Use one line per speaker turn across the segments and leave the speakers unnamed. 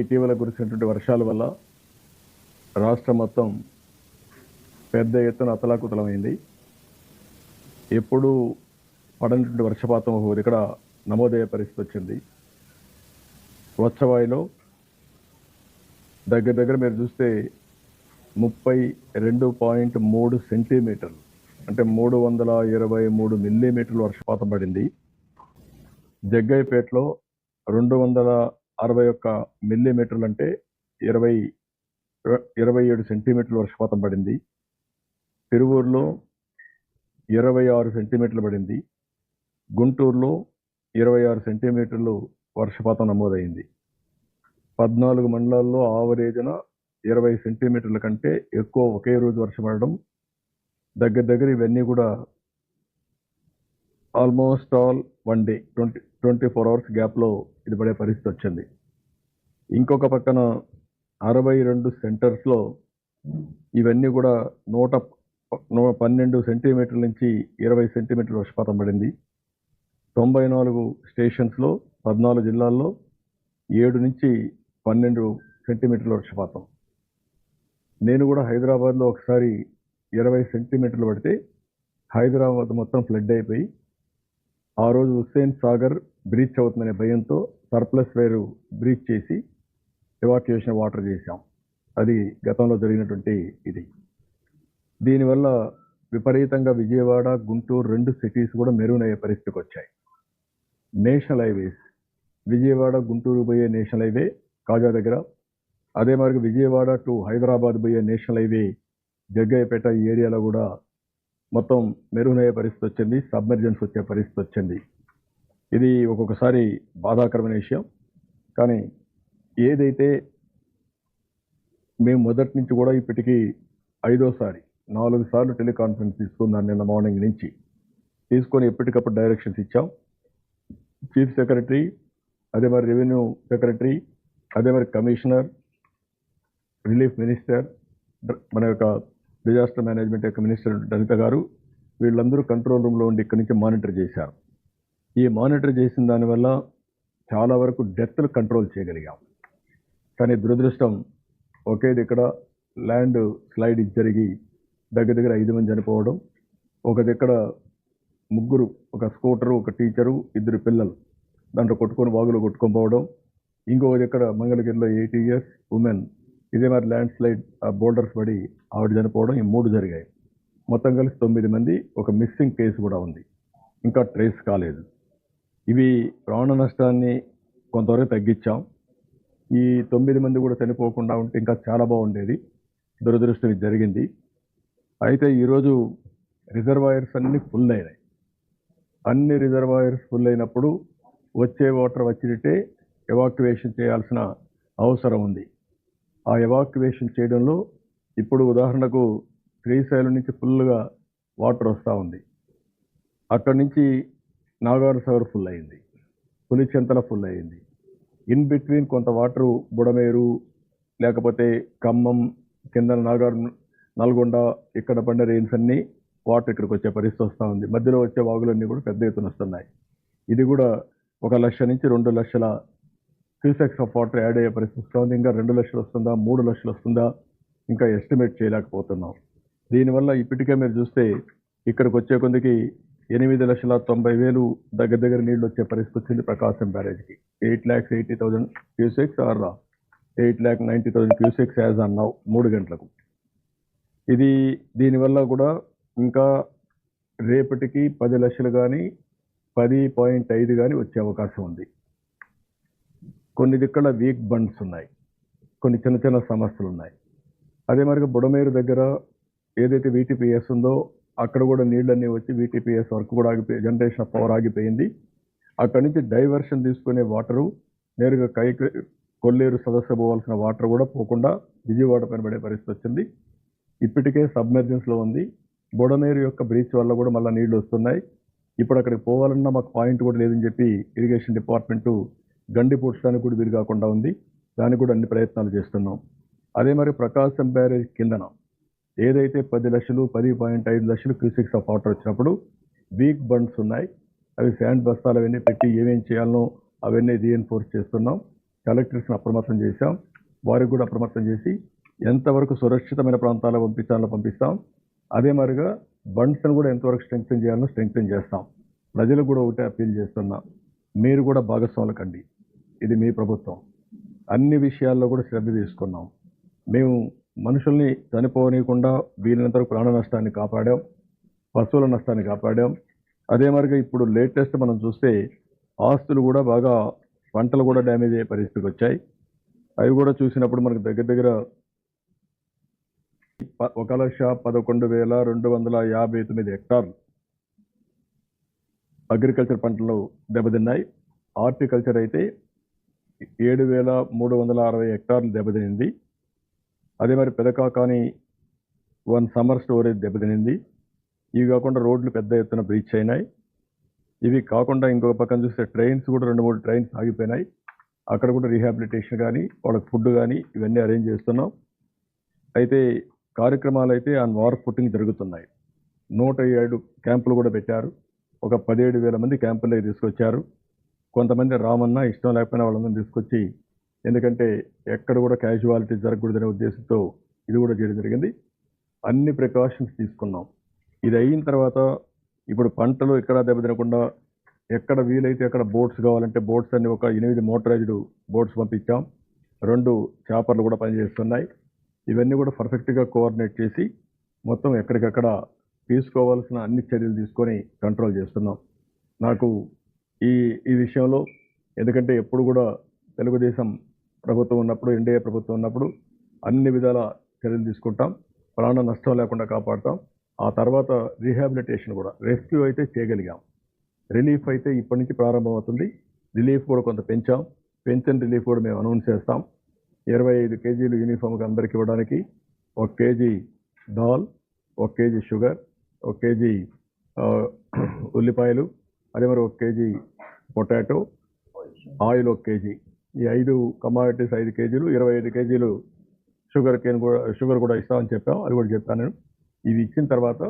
ఇటీవల కురిసినటువంటి వర్షాల వల్ల రాష్ట్రం మొత్తం పెద్ద ఎత్తున అతలాకుతలమైంది. ఎప్పుడూ పడనటువంటి వర్షపాతం ఒకటి ఇక్కడ నమోదయ్యే పరిస్థితి వచ్చింది. వచ్చవాయిలో దగ్గర దగ్గర మీరు చూస్తే ముప్పై రెండు పాయింట్ మూడు సెంటీమీటర్లు అంటే మూడు వందల ఇరవై మూడు మిల్లీమీటర్లు వర్షపాతం పడింది. జగ్గైపేటలో రెండు వందల అరవై ఒక్క మిల్లీమీటర్లు అంటే ఇరవై ఇరవై ఏడు సెంటీమీటర్లు వర్షపాతం పడింది. తిరువూరులో ఇరవై ఆరు సెంటీమీటర్లు పడింది. గుంటూరులో ఇరవై ఆరు సెంటీమీటర్లు వర్షపాతం నమోదైంది. పద్నాలుగు మండలాల్లో ఆవరేజ్న ఇరవై సెంటీమీటర్ల కంటే ఎక్కువ ఒకే రోజు వర్షం పడడం దగ్గర దగ్గర ఇవన్నీ కూడా almost all one day twenty twenty four hours గ్యాప్లో ఇది పడే పరిస్థితి వచ్చింది. ఇంకొక పక్కన అరవై రెండు సెంటర్స్లో ఇవన్నీ కూడా నూట నూ- పన్నెండు సెంటీమీటర్ల నుంచి ఇరవై సెంటీమీటర్ల వర్షపాతం పడింది. తొంభై నాలుగు స్టేషన్స్లో పద్నాలుగు జిల్లాల్లో ఏడు నుంచి పన్నెండు సెంటీమీటర్ల వర్షపాతం నేను కూడా హైదరాబాద్లో ఒకసారి ఇరవై సెంటీమీటర్లు పడితే హైదరాబాద్ మొత్తం ఫ్లడ్ అయిపోయి ఆ రోజు హుస్సేన్ సాగర్ బ్రీచ్ అవుతుందనే భయంతో సర్ప్లస్ వేరు బ్రీచ్ చేసి ఎవాక్యుయేషన్ వాటర్ చేశాం. అది గతంలో జరిగినటువంటి ఇది. దీనివల్ల విపరీతంగా విజయవాడ గుంటూరు రెండు సిటీస్ కూడా మెరుగునయ్యే పరిస్థితికి వచ్చాయి. నేషనల్ హైవేస్ విజయవాడ గుంటూరు పోయే నేషనల్ హైవే కాజా దగ్గర. అదే మరి విజయవాడ టు హైదరాబాద్ పోయే నేషనల్ హైవే జగ్గయ్యపేట ఈ ఏరియాలో కూడా మొత్తం మెరుగునయ్యే పరిస్థితి వచ్చింది. సబ్మెర్జెన్స్ వచ్చే పరిస్థితి వచ్చింది. ఇది ఒక్కొక్కసారి బాధాకరమైన విషయం. కానీ ఏదైతే మేము మొదటి నుంచి కూడా ఇప్పటికీ ఐదోసారి నాలుగు సార్లు టెలికాన్ఫరెన్స్ తీసుకున్నాను నిన్న మార్నింగ్ నుంచి. తీసుకొని ఎప్పటికప్పుడు డైరెక్షన్స్ ఇచ్చాం. చీఫ్ సెక్రటరీ అదే మరి రెవెన్యూ సెక్రటరీ అదే మరి కమిషనర్ రిలీఫ్ మినిస్టర్ మన యొక్క డిజాస్టర్ మేనేజ్మెంట్ యొక్క మినిస్టర్ లలిత గారు వీళ్ళందరూ కంట్రోల్ రూమ్లో ఉండి ఇక్కడి నుంచి మానిటర్ చేశారు. ఈ మానిటర్ చేసిన దానివల్ల చాలా వరకు డెత్లు కంట్రోల్ చేయగలిగాం. కానీ దురదృష్టం ఒకేది ఇక్కడ ల్యాండ్ స్లైడ్ జరిగి దగ్గర దగ్గర ఐదు మంది చనిపోవడం ఒక దగ్గర ముగ్గురు ఒక స్కూటరు ఒక టీచరు ఇద్దరు పిల్లలు దాంట్లో కొట్టుకొని వాగులో కొట్టుకొని పోవడం ఇంకొక దగ్గర మంగళగిరిలో ఎయిటీ ఇయర్స్ ఉమెన్ ఇదే మరి ల్యాండ్ స్లైడ్ ఆ బోల్డర్స్ పడి ఆవిడ చనిపోవడం ఈ మూడు జరిగాయి. మొత్తం కలిసి తొమ్మిది మంది ఒక మిస్సింగ్ కేసు కూడా ఉంది. ఇంకా ట్రేస్ కాలేదు. ఇవి ప్రాణ నష్టాన్ని కొంతవరకు తగ్గించాం. ఈ తొమ్మిది మంది కూడా చనిపోకుండా ఉంటే ఇంకా చాలా బాగుండేది. దురదృష్టం ఇది జరిగింది. అయితే ఈరోజు రిజర్వాయర్స్ అన్నీ ఫుల్ అయినాయి. అన్ని రిజర్వాయర్స్ ఫుల్ అయినప్పుడు వచ్చే వాటర్ వచ్చినట్టే ఎవాక్యువేషన్ చేయాల్సిన అవసరం ఉంది. ఆ ఎవాక్యువేషన్ చేయడంలో ఇప్పుడు ఉదాహరణకు శ్రీశైలం నుంచి ఫుల్గా వాటర్ వస్తూ ఉంది. అక్కడి నుంచి నాగార్జునసాగర్ ఫుల్ అయింది. పులిచెంతల ఫుల్ అయింది. ఇన్ బిట్వీన్ కొంత వాటరు బుడమేరు లేకపోతే ఖమ్మం కింద నాగార్ నల్గొండ ఇక్కడ పండే రెయిన్స్ అన్నీ వాటర్ ఇక్కడికి వచ్చే పరిస్థితి వస్తూ ఉంది. మధ్యలో వచ్చే వాగులన్నీ కూడా పెద్ద ఎత్తున వస్తున్నాయి. ఇది కూడా ఒక లక్ష నుంచి రెండు లక్షల క్యూసెక్స్ ఆఫ్ వాటర్ యాడ్ అయ్యే పరిస్థితి వస్తూ ఉంది. ఇంకా రెండు లక్షలు వస్తుందా మూడు లక్షలు వస్తుందా ఇంకా ఎస్టిమేట్ చేయలేకపోతున్నాం. దీనివల్ల ఇప్పటికే మీరు చూస్తే ఇక్కడికి వచ్చే కొందికి ఎనిమిది లక్షల తొంభై వేలు దగ్గర దగ్గర నీళ్ళు వచ్చే పరిస్థితి వచ్చింది Prakasam బ్యారేజ్కి. Eight lakhs eighty thousand cusecs or eight lakh ninety thousand cusecs as అన్నావు మూడు గంటలకు. ఇది దీనివల్ల కూడా ఇంకా రేపటికి పది లక్షలు కానీ పది పాయింట్ ఐదు కానీ వచ్చే అవకాశం ఉంది. కొన్ని దిక్కడ వీక్ బండ్స్ ఉన్నాయి. కొన్ని చిన్న చిన్న సమస్యలు ఉన్నాయి. అదే మరి బుడమేరు దగ్గర ఏదైతే వీటీపీఎస్ ఉందో అక్కడ కూడా నీళ్ళన్నీ వచ్చి వీటీపీఎస్ వర్క్ కూడా ఆగిపోయి జనరేషన్ ఆఫ్ పవర్ ఆగిపోయింది. అక్కడి నుంచి డైవర్షన్ తీసుకునే వాటరు నేరుగా కై కొల్లేరు సదస్సు పోవాల్సిన వాటర్ కూడా పోకుండా విజయవాడ పైన పడే పరిస్థితి వచ్చింది. ఇప్పటికే సబ్మెర్జెన్స్లో ఉంది. బుడనేరు యొక్క బ్రీచ్ వల్ల కూడా మళ్ళీ నీళ్ళు వస్తున్నాయి. ఇప్పుడు అక్కడికి పోవాలన్నా మాకు పాయింట్ కూడా లేదని చెప్పి ఇరిగేషన్ డిపార్ట్మెంటు గండి పూడ్చడానికి కూడా వీలు కాకుండా ఉంది. దానికి కూడా అన్ని ప్రయత్నాలు చేస్తున్నాం. అదే మరి ప్రకాశం బ్యారేజ్ కిందన ఏదైతే పది లక్షలు పది పాయింట్ ఐదు లక్షలు క్యూసిక్స్ ఆఫ్ వాటర్ వచ్చినప్పుడు వీక్ బండ్స్ ఉన్నాయి. అవి శాండ్ బస్తాలు అవన్నీ పెట్టి ఏమేం చేయాలనో అవన్నీ రీఎన్ఫోర్స్ చేస్తున్నాం. కలెక్టర్స్ని అప్రమత్తం చేశాం. వారికి కూడా అప్రమత్తం చేసి ఎంతవరకు సురక్షితమైన ప్రాంతాల్లో పంపించాలో పంపిస్తాం. అదే మాదిరిగా బండ్స్ని కూడా ఎంతవరకు స్ట్రెంగ్తన్ చేయాలో స్ట్రెంగ్తన్ చేస్తాం. ప్రజలకు కూడా ఒకటే అప్పీల్ చేస్తున్నాం. మీరు కూడా భాగస్వాములు కండి ఇది మీ ప్రభుత్వం. అన్ని విషయాల్లో కూడా శ్రద్ధ తీసుకున్నాం. మేము మనుషుల్ని చనిపోనీయకుండా వీలైనంత ప్రాణ నష్టాన్ని కాపాడాం పశువుల నష్టాన్ని కాపాడాం. అదే మరిగా ఇప్పుడు లేటెస్ట్ మనం చూస్తే ఆస్తులు కూడా బాగా పంటలు కూడా డ్యామేజ్ అయ్యే పరిస్థితికి వచ్చాయి. అవి కూడా చూసినప్పుడు మనకు దగ్గర దగ్గర ఒక లక్ష పదకొండు వేల రెండు వందల యాభై తొమ్మిది హెక్టార్లు అగ్రికల్చర్ పంటలు దెబ్బతిన్నాయి. హార్టికల్చర్ అయితే ఏడు వేల మూడు వందల అరవై హెక్టార్లు దెబ్బతినింది. అదే మరి పెదకాకాని వన్ సమ్మర్ స్టోరేజ్ దెబ్బతినింది. ఇవి కాకుండా రోడ్లు పెద్ద ఎత్తున బ్రీచ్ అయినాయి. ఇవి కాకుండా ఇంకొక పక్కన చూస్తే ట్రైన్స్ కూడా రెండు మూడు ట్రైన్స్ ఆగిపోయినాయి. అక్కడ కూడా రీహాబిలిటేషన్ కానీ వాళ్ళకి ఫుడ్ కానీ ఇవన్నీ అరేంజ్ చేస్తున్నాం. అయితే కార్యక్రమాలు అయితే ఆన్ వార్ ఫుట్టింగ్ జరుగుతున్నాయి. నూట ఏడు క్యాంపులు కూడా పెట్టారు. ఒక పదిహేడు వేల మంది క్యాంపుల్లో తీసుకొచ్చారు. కొంతమంది రామన్న ఇష్టం లేకపోయినా వాళ్ళందరినీ తీసుకొచ్చి ఎందుకంటే ఎక్కడ కూడా క్యాజువాలిటీ జరగకూడదనే ఉద్దేశంతో ఇది కూడా చేయడం జరిగింది. అన్ని ప్రికాషన్స్ తీసుకున్నాం. ఇది అయిన తర్వాత ఇప్పుడు పంటలు ఎక్కడ దెబ్బతినకుండా ఎక్కడ వీలైతే అక్కడ బోట్స్ కావాలంటే బోట్స్ అన్ని ఒక ఎనిమిది మోటరైజ్డ్ బోట్స్ పంపించాం. రెండు చేపర్లు కూడా పనిచేస్తున్నాయి. ఇవన్నీ కూడా పర్ఫెక్ట్గా కోఆర్డినేట్ చేసి మొత్తం ఎక్కడికక్కడ తీసుకోవాల్సిన అన్ని చర్యలు తీసుకొని కంట్రోల్ చేస్తున్నాం. నాకు ఈ ఈ విషయంలో ఎందుకంటే ఎప్పుడు కూడా తెలుగుదేశం ప్రభుత్వం ఉన్నప్పుడు ఎన్డీఏ ప్రభుత్వం ఉన్నప్పుడు అన్ని విధాల చర్యలు తీసుకుంటాం. ప్రాణ నష్టం లేకుండా కాపాడుతాం. ఆ తర్వాత రీహాబిలిటేషన్ కూడా రెస్క్యూ అయితే చేయగలిగాం. రిలీఫ్ అయితే ఇప్పటి నుంచి ప్రారంభమవుతుంది. రిలీఫ్ కూడా కొంత పెంచాం. పెన్షన్ రిలీఫ్ కూడా మేము అనౌన్స్ చేస్తాం. ఇరవై ఐదు కేజీలు యూనిఫామ్కి అందరికి ఇవ్వడానికి ఒక కేజీ దాల్ ఒక కేజీ షుగర్ ఒక కేజీ ఉల్లిపాయలు అదే మరి ఒక కేజీ పొటాటో ఆయిల్ ఒక కేజీ ఈ ఐదు కమాడిటీస్ ఐదు కేజీలు ఇరవై ఐదు కేజీలు షుగర్ కేన్ కూడా షుగర్ కూడా ఇస్తామని చెప్పాం అది కూడా చెప్తాను నేను. ఇవి ఇచ్చిన తర్వాత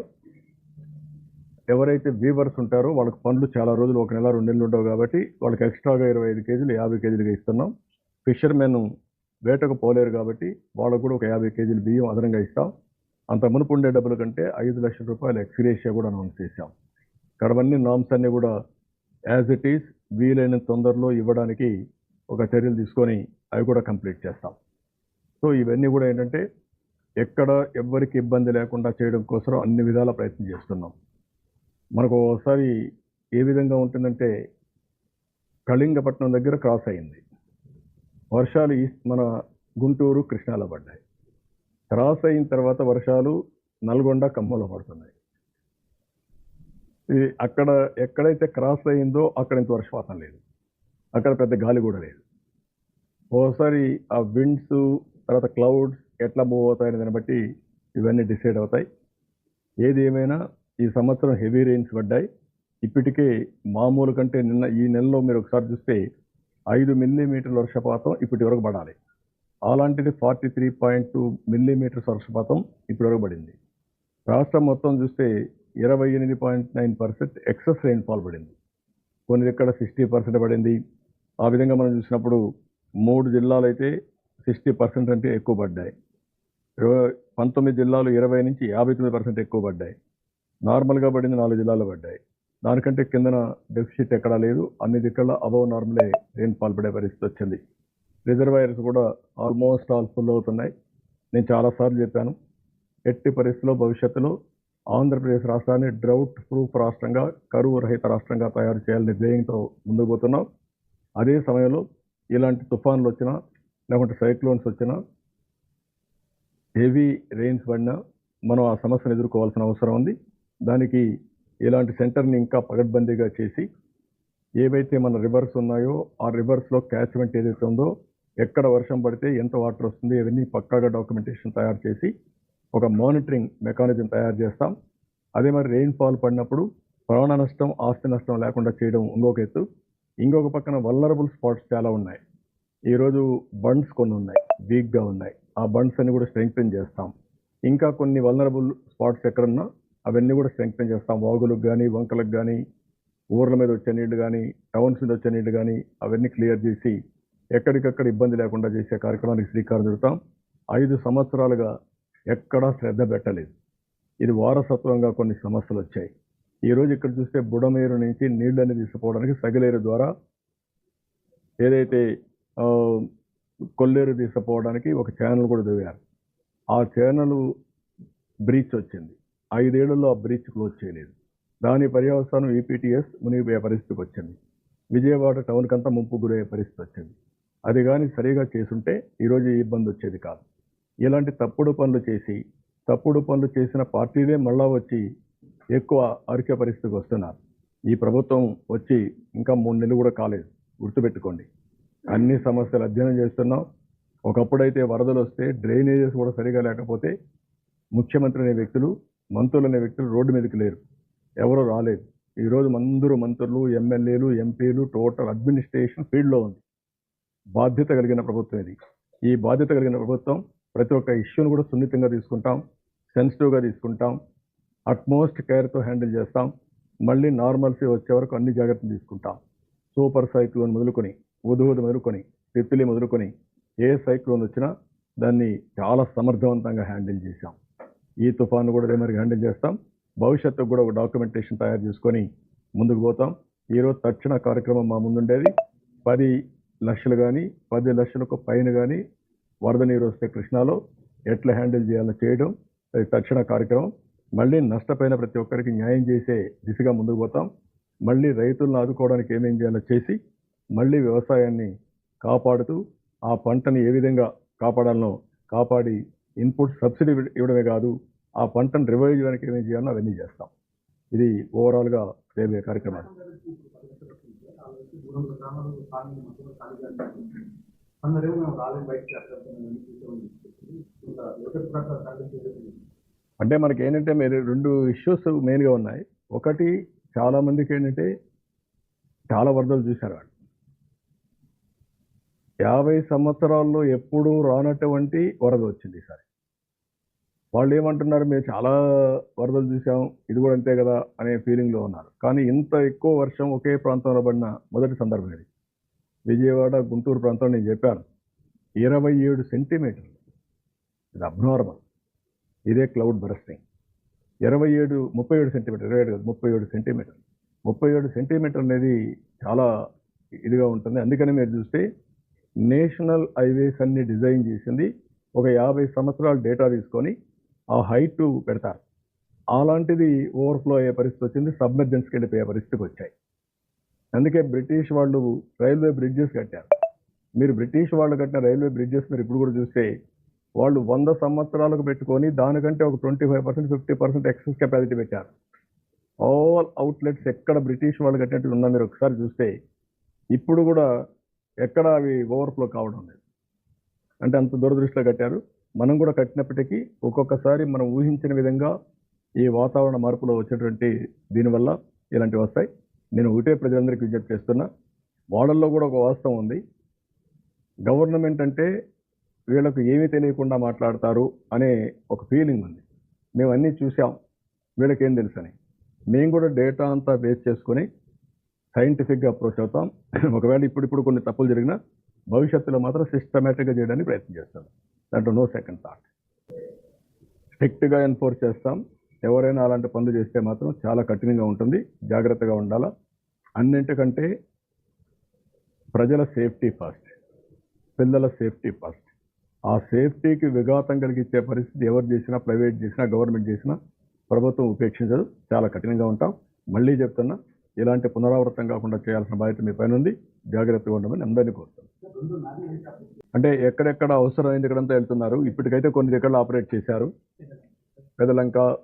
ఎవరైతే వీవర్స్ ఉంటారో వాళ్ళకి పండ్లు చాలా రోజులు ఒక నెల రెండు నెలలు ఉండవు కాబట్టి వాళ్ళకి ఎక్స్ట్రాగా ఇరవై ఐదు కేజీలు యాభై కేజీలుగా ఇస్తున్నాం. ఫిషర్మెన్ వేటకు పోలేరు కాబట్టి వాళ్ళకు కూడా ఒక యాభై కేజీలు బియ్యం అదనంగా ఇస్తాం. అంత మునుపు ఉండే డబ్బుల కంటే ఐదు లక్షల రూపాయలు ఎక్స్గ్రేషియా కూడా అనౌన్స్ చేశాం. ఇక్కడ నామ్స్ అన్నీ కూడా యాజ్ ఇట్ ఈస్ వీలైన తొందరలో ఇవ్వడానికి ఒక చర్యలు తీసుకొని అవి కూడా కంప్లీట్ చేస్తాం. సో ఇవన్నీ కూడా ఏంటంటే ఎక్కడ ఎవ్వరికి ఇబ్బంది లేకుండా చేయడం కోసం అన్ని విధాల ప్రయత్నం చేస్తున్నాం. మనకు ఒకసారి ఏ విధంగా ఉంటుందంటే కళింగపట్నం దగ్గర క్రాస్ అయింది. వర్షాలు మన గుంటూరు కృష్ణాలో పడ్డాయి. క్రాస్ అయిన తర్వాత వర్షాలు నల్గొండ కమ్మలో పడుతున్నాయి. ఇది అక్కడ ఎక్కడైతే క్రాస్ అయిందో అక్కడ ఇంత వర్షపాతం లేదు. అక్కడ పెద్ద గాలి కూడా లేదు. ఓసారి ఆ విండ్స్ తర్వాత క్లౌడ్స్ ఎట్లా మూవ్ అవుతాయనే దాన్ని బట్టి ఇవన్నీ డిసైడ్ అవుతాయి. ఏది ఏమైనా ఈ సంవత్సరం హెవీ రెయిన్స్ పడ్డాయి. ఇప్పటికే మామూలు కంటే నిన్న ఈ నెలలో మీరు ఒకసారి చూస్తే ఐదు మిల్లీమీటర్ల వర్షపాతం ఇప్పటి వరకు పడాలి. అలాంటిది forty three point two millimetres వర్షపాతం ఇప్పటి వరకు పడింది. రాష్ట్రం మొత్తం చూస్తే ఇరవై ఎనిమిది point nine percent excess rainfall పడింది. కొన్ని ఇక్కడ సిక్స్టీ పర్సెంట్ పడింది. ఆ విధంగా మనం చూసినప్పుడు మూడు జిల్లాలు అయితే సిక్స్టీ పర్సెంట్ అంటే ఎక్కువ పడ్డాయి. ఇరవై పంతొమ్మిది జిల్లాలు ఇరవై నుంచి యాభై తొమ్మిది పర్సెంట్ ఎక్కువ పడ్డాయి. నార్మల్గా పడింది నాలుగు జిల్లాలు పడ్డాయి. దానికంటే కిందన డెఫిసిట్ ఎక్కడా లేదు. అన్ని దిక్కల అబవ్ నార్మలే రెయిన్ఫాల్ పడే పరిస్థితి వచ్చింది. రిజర్వాయర్స్ కూడా ఆల్మోస్ట్ ఆల్ ఫుల్ అవుతున్నాయి. నేను చాలాసార్లు చెప్పాను. ఎట్టి పరిస్థితిలో భవిష్యత్తులో ఆంధ్రప్రదేశ్ రాష్ట్రాన్ని డ్రౌట్ ప్రూఫ్ రాష్ట్రంగా కరువు రహిత రాష్ట్రంగా తయారు చేయాలనే ధ్యేయంతో ముందుకు పోతున్నాం. అదే సమయంలో ఇలాంటి తుఫాన్లు వచ్చినా లేకుంటే సైక్లోన్స్ వచ్చినా హెవీ రెయిన్స్ పడినా మనం ఆ సమస్యను ఎదుర్కోవాల్సిన అవసరం ఉంది. దానికి ఇలాంటి సెంటర్ని ఇంకా పగడ్బందీగా చేసి ఏవైతే మన రివర్స్ ఉన్నాయో ఆ రివర్స్లో క్యాచ్మెంట్ ఏదైతే ఉందో ఎక్కడ వర్షం పడితే ఎంత వాటర్ వస్తుంది ఇవన్నీ పక్కాగా డాక్యుమెంటేషన్ తయారు చేసి ఒక మానిటరింగ్ మెకానిజం తయారు చేస్తాం. అదే మరి రెయిన్ఫాల్ పడినప్పుడు ప్రాణ నష్టం ఆస్తి నష్టం లేకుండా చేయడం ఇంకొక ఎత్తు. ఇంకొక పక్కన వల్లరబుల్ స్పాట్స్ చాలా ఉన్నాయి. ఈరోజు బండ్స్ కొన్ని ఉన్నాయి వీక్గా ఉన్నాయి. ఆ బండ్స్ అన్ని కూడా స్ట్రెంగ్తన్ చేస్తాం. ఇంకా కొన్ని వల్నరబుల్ స్పాట్స్ ఎక్కడున్నా అవన్నీ కూడా స్ట్రెంగ్తన్ చేస్తాం. వాగులకు కానీ వంకలకు కానీ ఊర్ల మీద వచ్చే నీళ్ళు కానీ టౌన్స్ మీద వచ్చే నీళ్ళు కానీ అవన్నీ క్లియర్ చేసి ఎక్కడికక్కడ ఇబ్బంది లేకుండా చేసే కార్యక్రమానికి శ్రీకారం చుడతాం. ఐదు సంవత్సరాలుగా ఎక్కడా శ్రద్ధ పెట్టలేదు. ఇది వారసత్వంగా కొన్ని సమస్యలు వచ్చాయి. ఈరోజు ఇక్కడ చూస్తే బుడమేరు నుంచి నీళ్ళని తీసుకుపోవడానికి సగిలేరు ద్వారా ఏదైతే కొల్లేరు తీసుకుపోవడానికి ఒక ఛానల్ కూడా దిగారు ఆ ఛానల్ బ్రీచ్ వచ్చింది. ఐదేళ్ళలో ఆ బ్రీచ్ క్లోజ్ చేయలేదు. దాని పర్యవసానం ఈపీటీఎస్ మునిగిపోయే పరిస్థితికి వచ్చింది. విజయవాడ టౌన్కి అంతా ముంపు గురయ్యే పరిస్థితి వచ్చింది. అది కానీ సరిగా చేసుంటే ఈరోజు ఇబ్బంది వచ్చేది కాదు. ఇలాంటి తప్పుడు పనులు చేసి తప్పుడు పనులు చేసిన పార్టీలే మళ్ళా వచ్చి ఎక్కువ అరికే పరిస్థితికి వస్తున్నారు. ఈ ప్రభుత్వం వచ్చి ఇంకా మూడు నెలలు కూడా కాలేదు. గుర్తుపెట్టుకోండి. అన్ని సమస్యలు అధ్యయనం చేస్తున్నాం. ఒకప్పుడైతే వరదలు వస్తే డ్రైనేజెస్ కూడా సరిగా లేకపోతే ముఖ్యమంత్రి అనే వ్యక్తులు మంత్రులు అనే వ్యక్తులు రోడ్డు మీదకి లేరు. ఎవరు రాలేదు. ఈరోజు అందరూ మంత్రులు ఎమ్మెల్యేలు ఎంపీలు టోటల్ అడ్మినిస్ట్రేషన్ ఫీల్డ్లో ఉంది. బాధ్యత కలిగిన ప్రభుత్వం ఇది. ఈ బాధ్యత కలిగిన ప్రభుత్వం ప్రతి ఒక్క ఇష్యూను కూడా సున్నితంగా తీసుకుంటాం. సెన్సిటివ్గా తీసుకుంటాం. అట్మోస్ట్ కేర్తో హ్యాండిల్ చేస్తాం. మళ్ళీ నార్మల్సీ వచ్చే వరకు అన్ని జాగ్రత్తలు తీసుకుంటాం. సూపర్ సైక్లోన్ మొదలుకొని ఉదువుదు మొదలుకొని తిత్తిలి మొదలుకొని ఏ సైక్లోన్ వచ్చినా దాన్ని చాలా సమర్థవంతంగా హ్యాండిల్ చేశాం. ఈ తుఫాను కూడా అదే మరి హ్యాండిల్ చేస్తాం. భవిష్యత్తుకు కూడా ఒక డాక్యుమెంటేషన్ తయారు చేసుకొని ముందుకు పోతాం. ఈరోజు తక్షణ కార్యక్రమం మా ముందుండేది. పది లక్షలు కానీ పది లక్షలకు పైన కానీ వరద నీరు వస్తే కృష్ణాలో ఎట్లా హ్యాండిల్ చేయాలో చేయడం. అది తక్షణ కార్యక్రమం. మళ్ళీ నష్టపోయిన ప్రతి ఒక్కరికి న్యాయం చేసే దిశగా ముందుకు పోతాం. మళ్ళీ రైతులను ఆదుకోవడానికి ఏమేం చేయాలో చేసి మళ్ళీ వ్యవసాయాన్ని కాపాడుతూ ఆ పంటని ఏ విధంగా కాపాడాలనో కాపాడి ఇన్పుట్ సబ్సిడీ ఇవ్వడమే కాదు ఆ పంటను రివైవ్ చేయడానికి ఏమేం చేయాలో అవన్నీ చేస్తాం. ఇది ఓవరాల్గా రేపే కార్యక్రమాలు.
అందరూ మేము రాలేదు బయటకి అట్లా
అంటే మనకి ఏంటంటే మీరు రెండు ఇష్యూస్ మెయిన్గా ఉన్నాయి. ఒకటి చాలా మందికి ఏంటంటే చాలా వరదలు చూశారు వాళ్ళు. యాభై సంవత్సరాల్లో ఎప్పుడూ రానటువంటి వరద వచ్చింది ఈసారి. వాళ్ళు ఏమంటున్నారు మేము చాలా వరదలు చూసాం ఇది కూడా అంతే కదా అనే ఫీలింగ్లో ఉన్నారు. కానీ ఇంత ఎక్కువ వర్షం ఒకే ప్రాంతంలో పడిన మొదటి సందర్భం ఇది. విజయవాడ గుంటూరు ప్రాంతం నేను చెప్పాను. ఇరవై ఏడు సెంటీమీటర్లు. ఇది అబ్నార్మల్ ఇదే క్లౌడ్ బరస్టింగ్. ఇరవై ఏడు ముప్పై ఏడు సెంటీమీటర్ ఇరవై ఏడు కాదు ముప్పై ఏడు సెంటీమీటర్. ముప్పై ఏడు సెంటీమీటర్ అనేది చాలా ఇదిగా ఉంటుంది. అందుకని మీరు చూస్తే నేషనల్ హైవేస్ అన్ని డిజైన్ చేసింది ఒక యాభై సంవత్సరాల డేటా తీసుకొని ఆ హైట్ పెడతారు. అలాంటిది ఓవర్ఫ్లో అయ్యే పరిస్థితి వచ్చింది సబ్మెర్జెన్స్కి వెళ్ళిపోయే పరిస్థితికి వచ్చాయి. అందుకే బ్రిటిష్ వాళ్ళు రైల్వే బ్రిడ్జెస్ కట్టారు. మీరు బ్రిటిష్ వాళ్ళు కట్టిన రైల్వే బ్రిడ్జెస్ మీరు ఇప్పుడు కూడా చూస్తే వాళ్ళు వంద సంవత్సరాలకు పెట్టుకొని దానికంటే ఒక twenty five percent fifty percent excess capacity పెట్టారు. ఆల్ అవుట్లెట్స్ ఎక్కడ బ్రిటిష్ వాళ్ళు కట్టినట్టు ఉన్నా మీరు ఒకసారి చూస్తే ఇప్పుడు కూడా ఎక్కడ అవి ఓవర్ఫ్లో కావడం లేదు. అంటే అంత దూరదృష్టిలో కట్టారు. మనం కూడా కట్టినప్పటికీ ఒక్కొక్కసారి మనం ఊహించిన విధంగా ఈ వాతావరణ మార్పులో వచ్చేటువంటి దీనివల్ల ఇలాంటివి వస్తాయి. నేను ఒకటే ప్రజలందరికీ విజ్ఞప్తి చేస్తున్నా. వాళ్ళల్లో కూడా ఒక వాస్తవం ఉంది. గవర్నమెంట్ అంటే వీళ్ళకు ఏమీ తెలియకుండా మాట్లాడతారు అనే ఒక ఫీలింగ్ ఉంది. మేము అన్నీ చూసాం వీళ్ళకేం తెలుసని. మేము కూడా డేటా అంతా బేస్ చేసుకొని సైంటిఫిక్గా అప్రోచ్ అవుతాం. ఒకవేళ ఇప్పుడిప్పుడు కొన్ని తప్పులు జరిగినా భవిష్యత్తులో మాత్రం సిస్టమేటిక్గా చేయడానికి ప్రయత్నం చేస్తాం. దాంట్లో నో సెకండ్ థాట్ స్ట్రిక్ట్గా ఎన్ఫోర్స్ చేస్తాం. ఎవరైనా అలాంటి పనులు చేస్తే మాత్రం చాలా కఠినంగా ఉంటుంది. జాగ్రత్తగా ఉండాలా? అన్నింటికంటే ప్రజల సేఫ్టీ ఫస్ట్ పిల్లల సేఫ్టీ ఫస్ట్ ఆ సేఫ్టీకి విఘాతం కలిగించే పరిస్థితి ఎవరు చేసినా ప్రైవేట్ చేసినా గవర్నమెంట్ చేసినా ప్రభుత్వం ఉపేక్షించదు. చాలా కఠినంగా ఉంటాం. మళ్ళీ చెప్తున్నా ఇలాంటి పునరావృతం కాకుండా చేయాల్సిన బాధ్యత మీ పైన ఉంది. జాగ్రత్తగా ఉండమని అందరినీ కోరుతాం అంటే ఎక్కడెక్కడ అవసరమైంది ఇక్కడంతా వెళ్తున్నారు. ఇప్పటికైతే కొన్ని దగ్గర ఆపరేట్ చేశారు. పెదలంక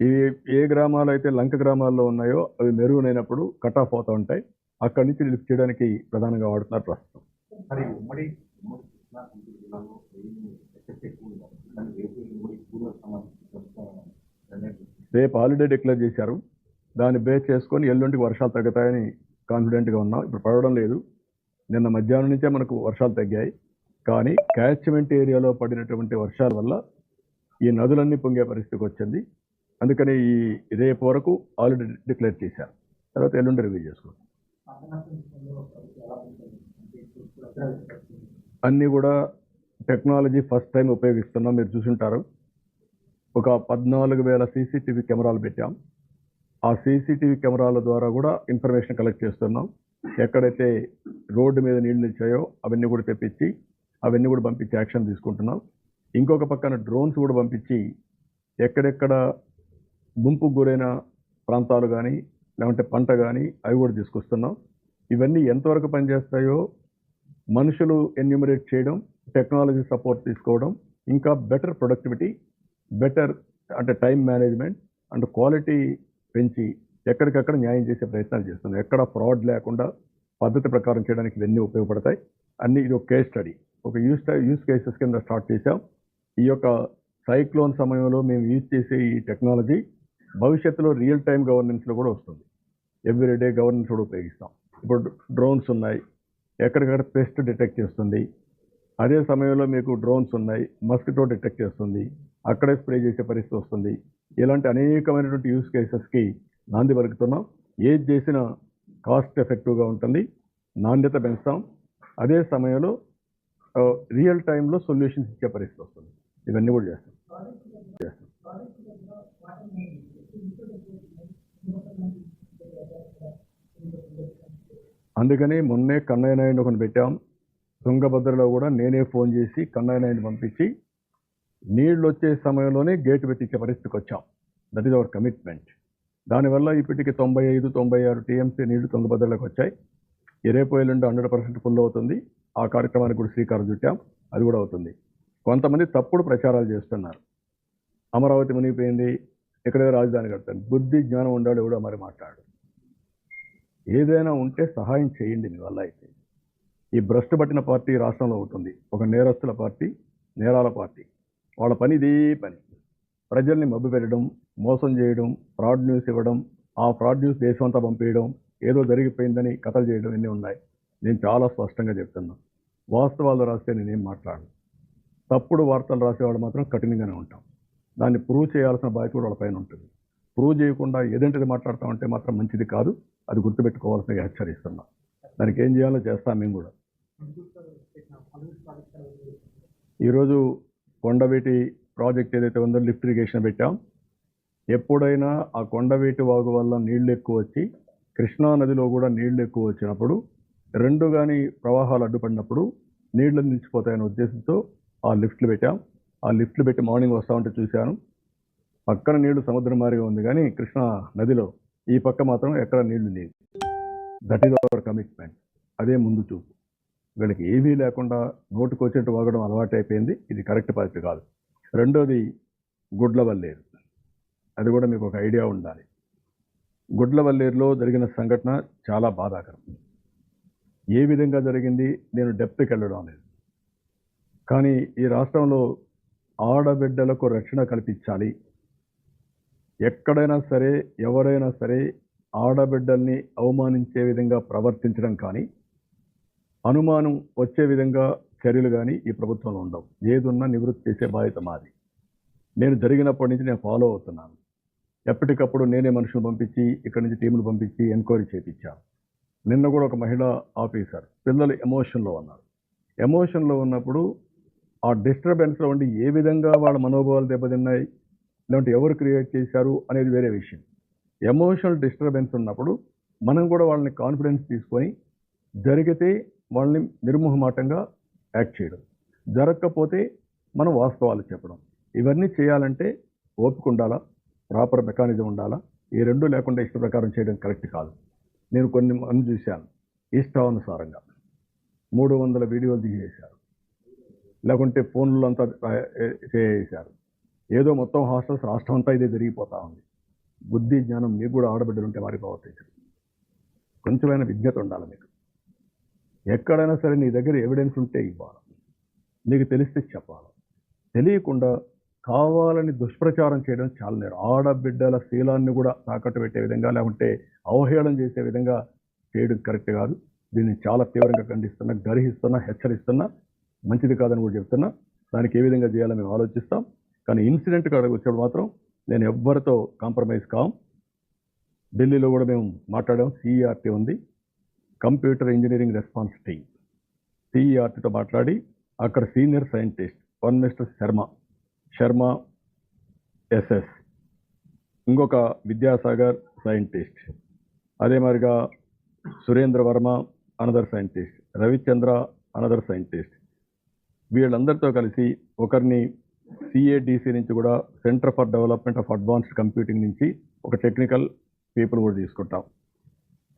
ఇవి ఏ గ్రామాలు అయితే లంక గ్రామాల్లో ఉన్నాయో అవి మెరుగునైనప్పుడు కట్ ఆఫ్ అవుతూ ఉంటాయి. అక్కడి నుంచి లిఫ్ట్ చేయడానికి ప్రధానంగా వాడుతున్నారు ప్రస్తుతం.
మరి ఉమ్మడి ఉమ్మడి కృష్ణా గుంటూరు జిల్లాలో ఎఫెక్ట్ ఎక్కువ కానీ రేపు ఉమ్మడి పూర్వ
రేపు హాలిడే డిక్లేర్ చేశారు. దాన్ని బేస్ చేసుకొని ఎల్లుండికి వర్షాలు తగ్గుతాయని కాన్ఫిడెంట్గా ఉన్నాం. ఇప్పుడు పడడం లేదు. నిన్న మధ్యాహ్నం నుంచే మనకు వర్షాలు తగ్గాయి. కానీ క్యాచ్మెంట్ ఏరియాలో పడినటువంటి వర్షాల వల్ల ఈ నదులన్నీ పొంగే పరిస్థితికి వచ్చింది. అందుకని ఈ రేపు వరకు హాలిడే డిక్లేర్ చేశారు. తర్వాత ఎల్లుండి రివ్యూ చేసుకుంటాం
నష్టం విషయంలో ప్రభుత్వం ఎలా ఉంటుంది అంటే ఇప్పుడు భద్రత
అన్నీ కూడా టెక్నాలజీ ఫస్ట్ టైం ఉపయోగిస్తున్నాం మీరు చూసుంటారు. ఒక పద్నాలుగు వేల సీసీటీవీ కెమెరాలు పెట్టాం. ఆ సీసీటీవీ కెమెరాల ద్వారా కూడా ఇన్ఫర్మేషన్ కలెక్ట్ చేస్తున్నాం. ఎక్కడైతే రోడ్డు మీద నీళ్ళు నిలిచాయో అవన్నీ కూడా తెప్పించి అవన్నీ కూడా పంపించి యాక్షన్ తీసుకుంటున్నాం. ఇంకొక పక్కన డ్రోన్స్ కూడా పంపించి ఎక్కడెక్కడ గుంపుకు గురైన ప్రాంతాలు కానీ లేకుంటే పంట కానీ అవి కూడా తీసుకొస్తున్నాం. ఇవన్నీ ఎంతవరకు పనిచేస్తాయో మనుషులు ఎన్యూమరేట్ చేయడం టెక్నాలజీ సపోర్ట్ తీసుకోవడం ఇంకా బెటర్ ప్రొడక్టివిటీ బెటర్ అంటే టైం మేనేజ్మెంట్ అండ్ క్వాలిటీ పెంచి ఎక్కడికక్కడ న్యాయం చేసే ప్రయత్నాలు చేస్తున్నాం ఎక్కడ ఫ్రాడ్ లేకుండా పద్ధతి ప్రకారం చేయడానికి ఇవన్నీ ఉపయోగపడతాయి. అన్ని ఇది ఒక కేస్ స్టడీ ఒక యూస్ యూస్ కేసెస్ కింద స్టార్ట్ చేశాం. ఈ యొక్క సైక్లోన్ సమయంలో మేము యూజ్ చేసే ఈ టెక్నాలజీ భవిష్యత్తులో రియల్ టైం గవర్నెన్స్లో కూడా వస్తుంది. ఎవ్రీడే గవర్నెన్స్ కూడా ఉపయోగిస్తాం. ఇప్పుడు డ్రోన్స్ ఉన్నాయి. ఎక్కడికక్కడ పెస్ట్ డిటెక్ట్ చేస్తుంది. అదే సమయంలో మీకు డ్రోన్స్ ఉన్నాయి మస్కిటో డిటెక్ట్ చేస్తుంది అక్కడే స్ప్రే చేసే పరిస్థితి వస్తుంది. ఇలాంటి అనేకమైనటువంటి యూస్ కేసెస్కి నాంది పలుకుతున్నాం. ఏది చేసినా కాస్ట్ ఎఫెక్టివ్గా ఉంటుంది నాణ్యత పెంచుతాం. అదే సమయంలో రియల్ టైంలో సొల్యూషన్స్ ఇచ్చే పరిస్థితి వస్తుంది. ఇవన్నీ కూడా చేస్తాం. చేస్తాం అందుకని మొన్నే కన్నయ్య నాయుడు ఒకటి పెట్టాం. తుంగభద్రలో కూడా నేనే ఫోన్ చేసి కన్నయ్య నాయుడు పంపించి నీళ్ళు వచ్చే సమయంలోనే గేటు పెట్టించే పరిస్థితికి వచ్చాం. దట్ ఈజ్ అవర్ కమిట్మెంట్ దానివల్ల ఇప్పటికి తొంభై ఐదు తొంభై ఆరు టీఎంసీ నీళ్ళు తుంగభద్రలోకి వచ్చాయి. ఈ ఎల్లుండి హండ్రెడ్ పర్సెంట్ ఫుల్ అవుతుంది. ఆ కార్యక్రమానికి కూడా శ్రీకారం చుట్టాం. అది కూడా అవుతుంది. కొంతమంది తప్పుడు ప్రచారాలు చేస్తున్నారు. అమరావతి మునిగిపోయింది. ఇక్కడే రాజధాని కడతాను బుద్ధి జ్ఞానం ఉండాలి కూడా మరి మాట్లాడు. ఏదైనా ఉంటే సహాయం చేయండి మీ వల్ల అయితే. ఈ భ్రష్టు పట్టిన పార్టీ రాష్ట్రంలో ఉంటుంది. ఒక నేరస్తుల పార్టీ నేరాల పార్టీ. వాళ్ళ పని ఇదే పని. ప్రజల్ని మబ్బు పెట్టడం మోసం చేయడం ఫ్రాడ్ న్యూస్ ఇవ్వడం ఆ ఫ్రాడ్ న్యూస్ దేశం అంతా పంపేయడం ఏదో జరిగిపోయిందని కథలు చేయడం ఇన్ని ఉన్నాయి. నేను చాలా స్పష్టంగా చెప్తున్నా. వాస్తవాలు రాస్తే నేనేం మాట్లాడను. తప్పుడు వార్తలు రాసేవాళ్ళు మాత్రం కఠినంగానే ఉంటాం. దాన్ని ప్రూవ్ చేయాల్సిన బాధ్యత కూడా వాళ్ళ పైన ఉంటుంది. ప్రూవ్ చేయకుండా ఏదంటిది మాట్లాడతామంటే మాత్రం మంచిది కాదు. అది గుర్తుపెట్టుకోవాల్సిన హెచ్చరిస్తున్నాం. దానికి ఏం చేయాలో చేస్తాం మేము కూడా. ఈరోజు కొండవీటి ప్రాజెక్ట్ ఏదైతే ఉందో లిఫ్ట్ ఇరిగేషన్ పెట్టాం. ఎప్పుడైనా ఆ కొండవీటి వాగు వల్ల నీళ్ళు ఎక్కువ వచ్చి కృష్ణా నదిలో కూడా నీళ్ళు ఎక్కువ వచ్చినప్పుడు రెండు కానీ ప్రవాహాలు అడ్డుపడినప్పుడు నీళ్ళు నిలిచిపోతాయనే ఉద్దేశంతో ఆ లిఫ్ట్లు పెట్టాం. ఆ లిఫ్ట్లు పెట్టి మార్నింగ్ వస్తా ఉంటే చూశాను. పక్కన నీళ్ళు సముద్రం మారిగా ఉంది కానీ కృష్ణా నదిలో ఈ పక్క మాత్రం ఎక్కడ నీళ్ళు లేవు. దట్ ఈజ్ అవర్ కమిట్మెంట్ అదే ముందు చూపు. వీళ్ళకి ఏమీ లేకుండా నోటుకు వచ్చేట్టు వాగడం అలవాటు అయిపోయింది. ఇది కరెక్ట్ పద్ధతి కాదు. రెండోది గుడ్లవల్లేరు అది కూడా మీకు ఒక ఐడియా ఉండాలి. గుడ్లవల్లేరులో జరిగిన సంఘటన చాలా బాధాకరం. ఏ విధంగా జరిగింది నేను డెప్త్కి వెళ్ళడం లేదు. కానీ ఈ రాష్ట్రంలో ఆడబిడ్డలకు రక్షణ కల్పించాలి. ఎక్కడైనా సరే ఎవరైనా సరే ఆడబిడ్డల్ని అవమానించే విధంగా ప్రవర్తించడం కానీ అనుమానం వచ్చే విధంగా చర్యలు కానీ ఈ ప్రభుత్వంలో ఉండవు. ఏదున్నా నివృత్తి చేసే బాధ్యత మాది. నేను జరిగినప్పటి నుంచి నేను ఫాలో అవుతున్నాను. ఎప్పటికప్పుడు నేనే మనుషులు పంపించి ఇక్కడి నుంచి టీములు పంపించి ఎంక్వైరీ చేయించాను నిన్న కూడా ఒక మహిళా ఆఫీసర్ పిల్లలు ఎమోషన్లో ఉన్నారు. ఎమోషన్లో ఉన్నప్పుడు ఆ డిస్టర్బెన్స్లో ఉండి ఏ విధంగా వాళ్ళ మనోభావాలు దెబ్బతిన్నాయి లేదంటే ఎవరు క్రియేట్ చేశారు అనేది వేరే విషయం. ఎమోషనల్ డిస్టర్బెన్స్ ఉన్నప్పుడు మనం కూడా వాళ్ళని కాన్ఫిడెన్స్ తీసుకొని జరిగితే వాళ్ళని నిర్మోహమాటంగా యాక్ట్ చేయడం. జరగకపోతే మనం వాస్తవాలు చెప్పడం. ఇవన్నీ చేయాలంటే ఓపిక ఉండాలా? ప్రాపర్ మెకానిజం ఉండాలా? ఈ రెండు లేకుండా ఇష్ట ప్రకారం చేయడం కరెక్ట్ కాదు. నేను కొన్ని మంది చూశాను. ఇష్టానుసారంగా మూడు వందల వీడియోలు తీసేశారు లేకుంటే ఫోన్లో అంతా చేసేశారు. ఏదో మొత్తం హాస్టల్స్ రాష్ట్రం అంతా ఇదే జరిగిపోతూ ఉంది. బుద్ధి జ్ఞానం మీకు కూడా ఆడబిడ్డలు ఉంటే వారి ప్రవర్తించరు కొంచెమైనా విజ్ఞత ఉండాలి మీకు. ఎక్కడైనా సరే నీ దగ్గర ఎవిడెన్స్ ఉంటే ఇవ్వాలి. నీకు తెలిస్తే చెప్పాలి. తెలియకుండా కావాలని దుష్ప్రచారం చేయడం చాలా నేరం. ఆడబిడ్డల శీలాన్ని కూడా తాకట్టు పెట్టే విధంగా లేకుంటే అవహేళన చేసే విధంగా చేయడం కరెక్ట్ కాదు. దీన్ని చాలా తీవ్రంగా ఖండిస్తున్నా గర్హిస్తున్నా హెచ్చరిస్తున్నా. మంచిది కాదని కూడా చెప్తున్నా. దానికి ఏ విధంగా చేయాలో మేము ఆలోచిస్తాం. కానీ ఇన్సిడెంట్ కాడకు వచ్చేప్పుడు మాత్రం నేను ఎవ్వరితో కాంప్రమైజ్ కాం. ఢిల్లీలో కూడా మేము మాట్లాడాం. సిఈఆర్టీ ఉంది. Computer engineering response team. సిఈఆర్టీతో మాట్లాడి అక్కడ senior scientist one Mr Sharma Sharma SS ఇంకొక విద్యాసాగర్ సైంటిస్ట్ అదే మాదిరిగా Surendra Varma another scientist Ravichandra another scientist. వీళ్ళందరితో కలిసి ఒకరిని సిఏడిసి నుంచి కూడా centre for development of advanced computing నుంచి ఒక టెక్నికల్ పేపర్ కూడా తీసుకుంటాం.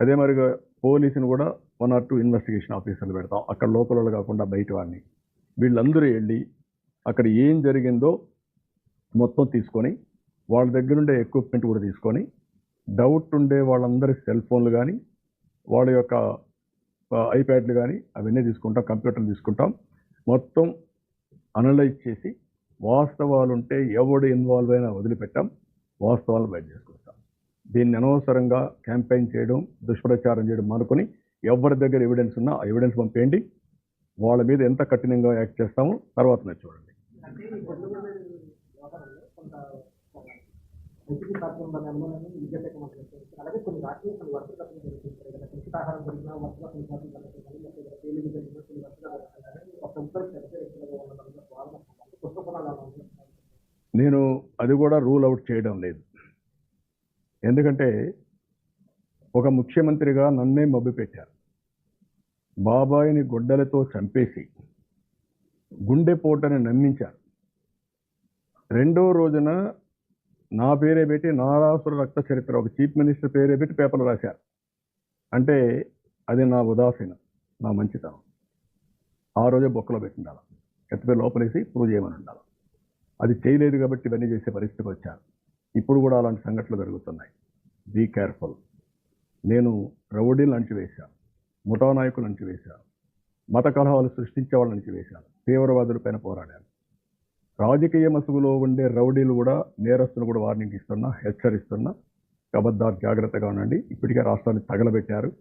అదే మరిగా పోలీసుని కూడా వన్ ఆర్ టూ ఇన్వెస్టిగేషన్ ఆఫీసర్లు పెడతాం. అక్కడ లోకల్ వాళ్ళు కాకుండా బయట వాడిని. వీళ్ళందరూ వెళ్ళి అక్కడ ఏం జరిగిందో మొత్తం తీసుకొని వాళ్ళ దగ్గర ఉండే ఎక్విప్మెంట్ కూడా తీసుకొని డౌట్ ఉండే వాళ్ళందరి సెల్ ఫోన్లు కానీ వాళ్ళ యొక్క ఐప్యాడ్లు కానీ అవన్నీ తీసుకుంటాం కంప్యూటర్లు తీసుకుంటాం. మొత్తం అనలైజ్ చేసి వాస్తవాలు ఉంటే ఎవడు ఇన్వాల్వ్ అయినా వదిలిపెట్టాం వాస్తవాలను బయట చేసుకుంటాం దీన్ని అనవసరంగా క్యాంపెయిన్ చేయడం దుష్ప్రచారం చేయడం మానుకొని ఎవరి దగ్గర ఎవిడెన్స్ ఉన్నా ఆ ఎవిడెన్స్ పంపేయండి. వాళ్ళ మీద ఎంత కఠినంగా యాక్ట్ చేస్తామో తర్వాత నేను చూడండి.
అలాగే
నేను అది కూడా రూల్ అవుట్ చేయడం లేదు. ఎందుకంటే ఒక ముఖ్యమంత్రిగా నన్నే మభ్యపెట్టారు. బాబాయిని గొడ్డలతో చంపేసి గుండెపోటని నమ్మించారు. రెండో రోజున నా పేరే పెట్టి నారాసుర రక్త చరిత్ర ఒక చీఫ్ మినిస్టర్ పేరే పెట్టి పేపర్లు రాశారు. అంటే అది నా ఉదాసీన నా మంచితనం. ఆ రోజే బొక్కలో పెట్టిండాలి. ఎత్తుపై లోపలేసి ప్రూవ్ చేయమని ఉండాలి అది చేయలేదు కాబట్టి ఇవన్నీ చేసే పరిస్థితికి వచ్చారు. ఇప్పుడు కూడా అలాంటి సంఘటనలు జరుగుతున్నాయి. బీ కేర్ఫుల్ నేను రౌడీలు అణచివేశాను. ముఠా నాయకులు అణచివేశాను. మత కలహాలు సృష్టించే వాళ్ళని వేశాను తీవ్రవాదుల పైన పోరాడాను. రాజకీయ మసుగులో ఉండే రౌడీలు కూడా నేరస్తులు కూడా వార్నింగ్ ఇస్తున్నా హెచ్చరిస్తున్నా కబద్దార్ జాగ్రత్తగా ఉండండి. ఇప్పటికే రాష్ట్రాన్ని తగలబెట్టారు.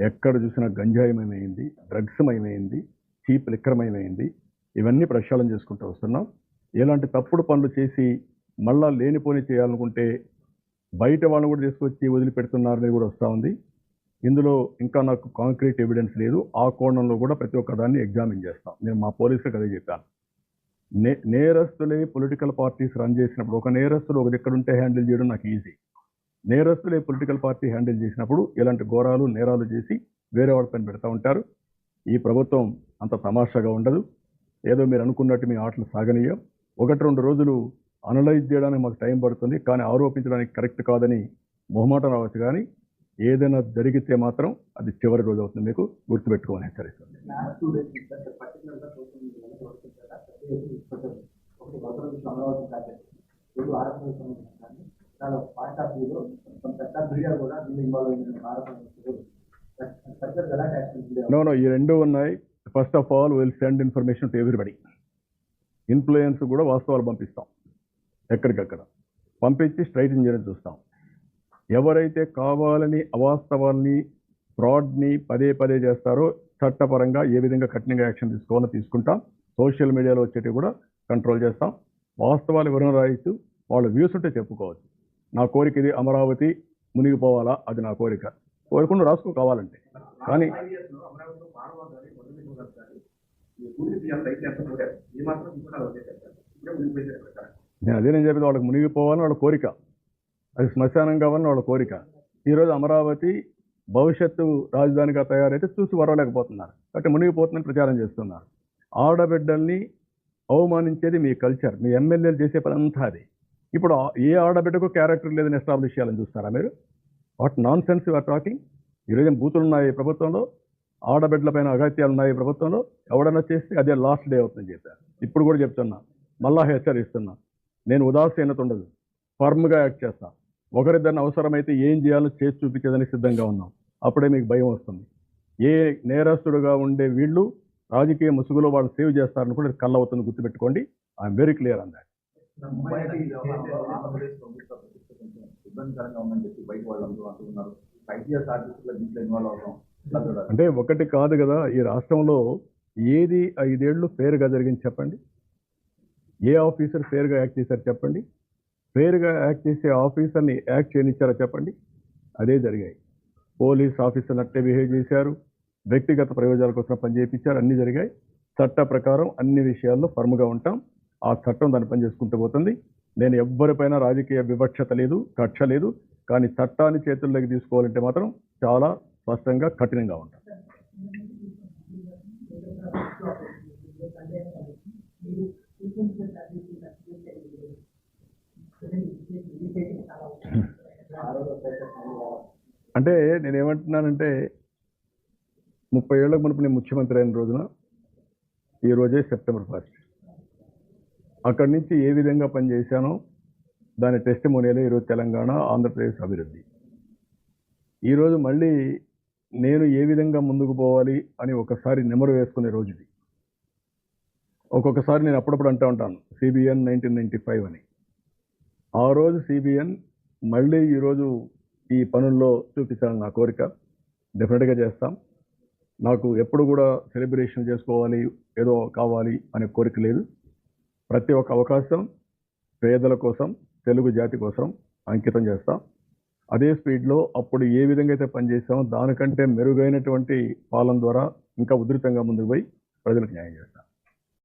ఎక్కడ చూసినా గంజాయమయమైంది డ్రగ్స్మయమైంది చీప్ లిక్కరమయమైంది ఇవన్నీ ప్రక్షాళన చేసుకుంటూ వస్తున్నాం. ఇలాంటి తప్పుడు పనులు చేసి మళ్ళా లేనిపోని చేయాలనుకుంటే బయట వాళ్ళని కూడా తీసుకొచ్చి వదిలిపెడుతున్నారని కూడా వస్తూ ఉంది. ఇందులో ఇంకా నాకు కాంక్రీట్ ఎవిడెన్స్ లేదు. ఆ కోణంలో కూడా ప్రతి ఒక్క దాన్ని ఎగ్జామిన్ చేస్తాం. నేను మా పోలీసులకు అదే చెప్పాను. నే నేరస్తులే పొలిటికల్ పార్టీస్ రన్ చేసినప్పుడు ఒక నేరస్తులు ఒక దగ్గర ఉంటే హ్యాండిల్ చేయడం నాకు ఈజీ. నేరస్తులే పొలిటికల్ పార్టీ హ్యాండిల్ చేసినప్పుడు ఇలాంటి ఘోరాలు నేరాలు చేసి వేరే వాళ్ళ పని పెడతా ఉంటారు. ఈ ప్రభుత్వం అంత తమాషాగా ఉండదు. ఏదో మీరు అనుకున్నట్టు మీ ఆటలు సాగనీయం. ఒకటి రెండు రోజులు అనలైజ్ చేయడానికి మాకు టైం పడుతుంది. కానీ ఆరోపించడానికి కరెక్ట్ కాదని మొహమాట రావచ్చు కానీ ఏదైనా జరిగితే మాత్రం అది చివరి రోజు అవుతుంది మీకు గుర్తుపెట్టుకోమని హెచ్చరిస్తుంది నో నో ఈ రెండు ఉన్నాయి. First of all will send information to everybody influence కూడా వాస్తవాలు పంపిస్తాం. ఎక్కడికక్కడ. పంపించి స్ట్రైట్ చేయడం చూస్తాం. ఎవరైతే కావాలని అవాస్తవాల్ని ఫ్రాడ్ని పదే పదే చేస్తారో చట్టపరంగా ఏ విధంగా కఠినంగా యాక్షన్ తీసుకోవాలో తీసుకుంటాం. సోషల్ మీడియాలో వచ్చేటివి కూడా కంట్రోల్ చేస్తాం. వాస్తవాలు ఎవరైనా రాయిస్తూ వాళ్ళు వ్యూస్ ఉంటే చెప్పుకోవచ్చు. నా కోరిక ఇది అమరావతి మునిగిపోవాలా? అది నా కోరిక. కోరికను రాసుకో కావాలంటే. కానీ
ఈ మాత్రం ఇప్పుడే ప్రకారం
నేను అదే నేను చెప్పేది వాళ్ళకి మునిగిపోవాలని వాళ్ళ కోరిక. అది శ్మశానం కావాలని వాళ్ళ కోరిక. ఈరోజు అమరావతి భవిష్యత్తు రాజధానిగా తయారైతే చూసి వరవలేకపోతున్నారు. కాబట్టి మునిగిపోతుందని ప్రచారం చేస్తున్నారు. ఆడబిడ్డల్ని అవమానించేది మీ కల్చర్ మీ ఎమ్మెల్యేలు చేసే పని అంతా అది. ఇప్పుడు ఏ ఆడబిడ్డకు క్యారెక్టర్ లేదని ఎస్టాబ్లిష్ చేయాలని చూస్తారా మీరు? What nonsense you are talking? ఈరోజు బూతులు ఉన్నాయి ప్రభుత్వంలో. ఆడబిడ్డల పైన అగత్యాలు ఉన్నాయి ప్రభుత్వంలో ఎవడన్నా చేస్తే అదే లాస్ట్ డే అవుతుందని చెప్పారు. ఇప్పుడు కూడా చెప్తున్నా. మళ్ళా హెచ్చరిస్తున్నా. నేను ఉదాసీనత ఉండదు. ఫర్మ్గా యాక్ట్ చేస్తా. ఒకరిద్దరిని అవసరమైతే ఏం చేయాలో చేసి చూపించేదానికి సిద్ధంగా ఉన్నాం. అప్పుడే మీకు భయం వస్తుంది. ఏ నేరస్తుడుగా ఉండే వీళ్ళు రాజకీయ ముసుగులో వాళ్ళు సేవ్ చేస్తారని కూడా కళ్ళ అవుతుంది గుర్తుపెట్టుకోండి. I'm very clear on that
ఇబ్బందికరంగా ఉందని చెప్పి బయట అంటున్నారు. ఐటీఎస్ దీంట్లో ఇన్వాల్వ్
అంటే ఒకటి కాదు కదా ఈ రాష్ట్రంలో ఏది ఐదేళ్ళు ఫేర్గా జరిగింది చెప్పండి? ఏ ఆఫీసర్ ఫేర్గా యాక్ట్ చేశారు చెప్పండి? ఫేర్గా యాక్ట్ చేసే ఆఫీసర్ని యాక్ట్ చేయనిచ్చారా చెప్పండి? అదే జరిగాయి. పోలీస్ ఆఫీసర్లు అట్టే బిహేవ్ చేశారు. వ్యక్తిగత ప్రయోజనాల కోసం పనిచేయించారు అన్నీ జరిగాయి. చట్ట ప్రకారం అన్ని విషయాల్లో ఫర్మ్గా ఉంటాం. ఆ చట్టం దాన్ని పని చేసుకుంటూ పోతుంది. నేను ఎవ్వరిపైన రాజకీయ వివక్షత లేదు కక్ష లేదు. కానీ చట్టాన్ని చేతుల్లోకి తీసుకోవాలంటే మాత్రం చాలా స్పష్టంగా కఠినంగా ఉంటారు అంటే నేనేమంటున్నానంటే ముప్పై ఏళ్ళకు మునుపు నేను ముఖ్యమంత్రి అయిన రోజున ఈ రోజే సెప్టెంబర్ ఫస్ట్. అక్కడి నుంచి ఏ విధంగా పనిచేశానో దాని టెస్ట్ మోనియలే ఈరోజు తెలంగాణ ఆంధ్రప్రదేశ్ అభివృద్ధి. ఈరోజు మళ్ళీ నేను ఏ విధంగా ముందుకు పోవాలి అని ఒకసారి నెమరు వేసుకునే రోజు ఇది ఒక్కొక్కసారి నేను అప్పుడప్పుడు అంటూ ఉంటాను సిబిఎన్ నైన్టీన్ నైంటీ ఫైవ్ అని. ఆ రోజు సిబిఎన్ మళ్ళీ ఈరోజు ఈ పనుల్లో చూపించాలని నా కోరిక. డెఫినెట్గా చేస్తాం. నాకు ఎప్పుడు కూడా సెలబ్రేషన్ చేసుకోవాలి ఏదో కావాలి అనే కోరిక లేదు. ప్రతి ఒక్క అవకాశం పేదల కోసం తెలుగు జాతి కోసం అంకితం చేస్తాం. అదే స్పీడ్లో అప్పుడు ఏ విధంగా అయితే పనిచేసామో దానికంటే మెరుగైనటువంటి పాలన ద్వారా ఇంకా ఉధృతంగా ముందుకు పోయి ప్రజలకు న్యాయం చేస్తాం.